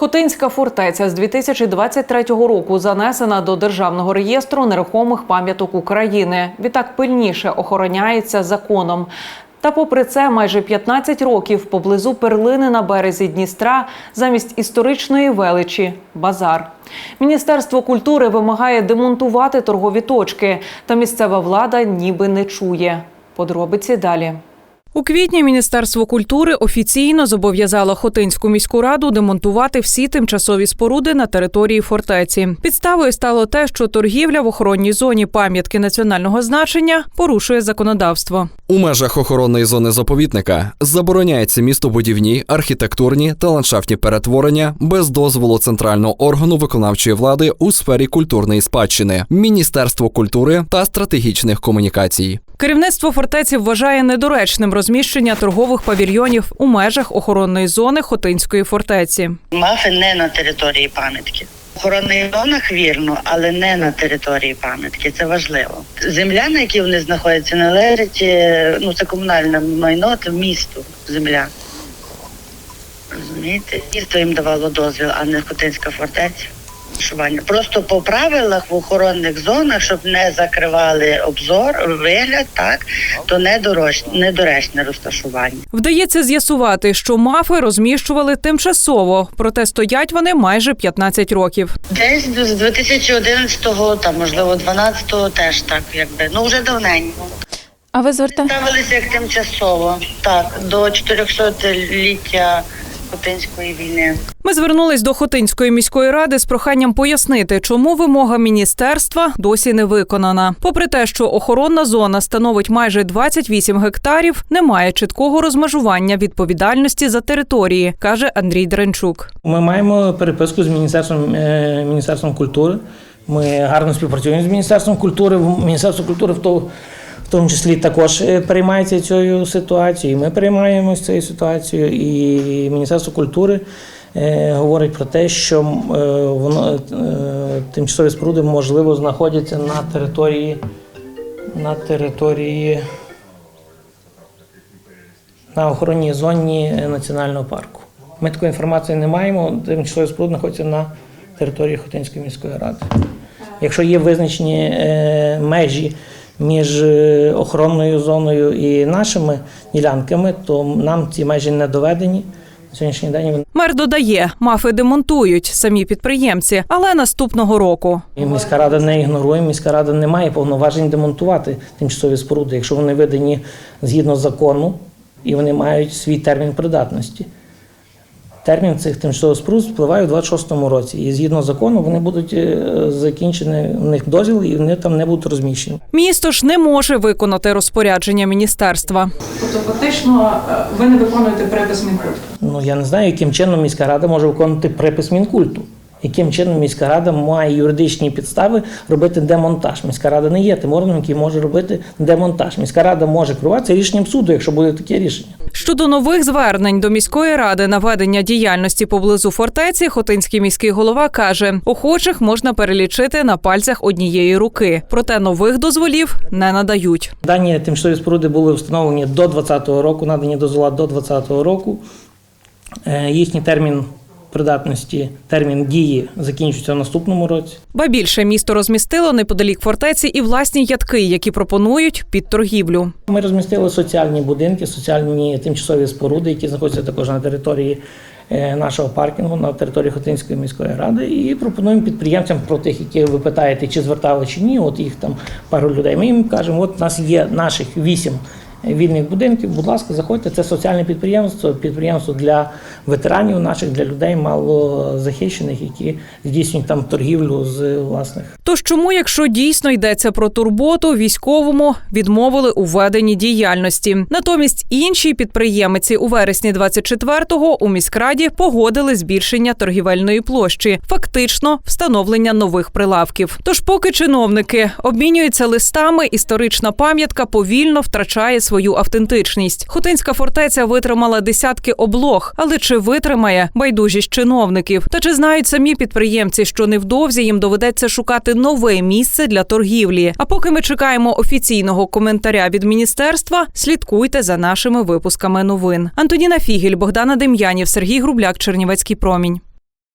Хотинська фортеця з 2023 року занесена до державного реєстру нерухомих пам'яток України. Відтак пильніше охороняється законом. Та, попри це, майже 15 років поблизу перлини на березі Дністра замість історичної величі базар. Міністерство культури вимагає демонтувати торгові точки, та місцева влада ніби не чує. Подробиці далі. У квітні Міністерство культури офіційно зобов'язало Хотинську міську раду демонтувати всі тимчасові споруди на території фортеці. Підставою стало те, що торгівля в охоронній зоні пам'ятки національного значення порушує законодавство. У межах охоронної зони заповідника забороняється містобудівні, архітектурні та ландшафтні перетворення без дозволу центрального органу виконавчої влади у сфері культурної спадщини, Міністерство культури та стратегічних комунікацій. Керівництво фортеці вважає недоречним розміщення торгових павільйонів у межах охоронної зони Хотинської фортеці. Мафи не на території пам'ятки. Охоронних зонах вірно, але не на території пам'ятки. Це важливо. Земля, на якій вони знаходяться, належить е, ну це комунальне майно, це місту земля. Розумієте? Місто їм давало дозвіл, а не Хотинська фортеця. Розташування. Просто по правилах в охоронних зонах, щоб не закривали обзор, вигляд, так то недорож- недоречне розташування. Вдається з'ясувати, що мафи розміщували тимчасово, проте стоять вони майже 15 років. Десь з 2011-го, там можливо 12-го теж так, якби ну вже давненько. А ви зверта... Ставилися як тимчасово, так до 400-ліття Хотинської війни. Ми звернулись до Хотинської міської ради з проханням пояснити, чому вимога міністерства досі не виконана. Попри те, що охоронна зона становить майже 28 гектарів, немає чіткого розмежування відповідальності за території, каже Андрій Дренчук. Ми маємо переписку з міністерством, е, міністерством культури. Ми гарно співпрацюємо з міністерством культури. Міністерство культури в тому, в тому числі також е, переймається цією ситуацією. Ми переймаємося цією ситуацією. І Міністерство культури е, говорить про те, що е, воно тимчасові споруди можливо знаходяться на території на території на охоронній зоні національного парку. Ми такої інформації не маємо. Тимчасові споруди знаходяться на території Хотинської міської ради. Якщо є визначені межі між е, охоронною зоною і нашими ділянками, то нам ці межі не доведені. Сьогоднішній день Мер додає, мафи демонтують самі підприємці, але наступного року. і міська рада не ігнорує. Міська рада не має повноважень демонтувати тимчасові споруди, якщо вони видані згідно закону і вони мають свій термін придатності. Термін цих тимчасових споруд впливає у 26-му році. І згідно закону вони будуть е, закінчені у них дозвіл, і вони там не будуть розміщені. Місто ж не може виконати розпорядження міністерства. Тобто, фактично, ви не виконуєте припис Мінкульту. Ну я не знаю, яким чином міська рада може виконати припис Мінкульту. Яким чином міська рада має юридичні підстави робити демонтаж? Міська рада не є тим органом, який може робити демонтаж. Міська рада може керуватися рішенням суду, якщо буде таке рішення. Щодо нових звернень до міської ради на ведення діяльності поблизу фортеці, Хотинський міський голова каже, охочих можна перелічити на пальцях однієї руки, проте нових дозволів не надають. Дані тимчасові споруди були встановлені до 2020 року, надані дозвола до 2020 року. Е, Їхній термін придатності, термін дії закінчується в наступному році. Ба більше місто розмістило неподалік фортеці і власні ядки, які пропонують під торгівлю. Ми розмістили соціальні будинки, соціальні тимчасові споруди, які знаходяться також на території е, нашого паркінгу, на території Хотинської міської ради, і пропонуємо підприємцям про тих, які ви питаєте, чи звертали чи ні. От їх там пару людей. Ми їм кажемо, от у нас є наших вісім. Вільних будинків, будь ласка, заходьте. Це соціальне підприємство, підприємство для ветеранів наших, для людей малозахищених, які здійснюють там торгівлю з власних Тож чому, якщо дійсно йдеться про турботу, військовому відмовили у веденні діяльності? Натомість іншій підприємиці у вересні 24-го у міськраді погодили збільшення торгівельної площі, фактично встановлення нових прилавків. Тож, поки чиновники обмінюються листами, історична пам'ятка повільно втрачає свою автентичність. Хотинська фортеця витримала десятки облог, але чи витримає байдужість чиновників? Та чи знають самі підприємці, що невдовзі їм доведеться шукати нове місце для торгівлі? А поки ми чекаємо офіційного коментаря від міністерства, слідкуйте за нашими випусками новин. Антоніна Фігель, Богдана Дем'янів, Сергій Грубляк, Чернівецький промінь.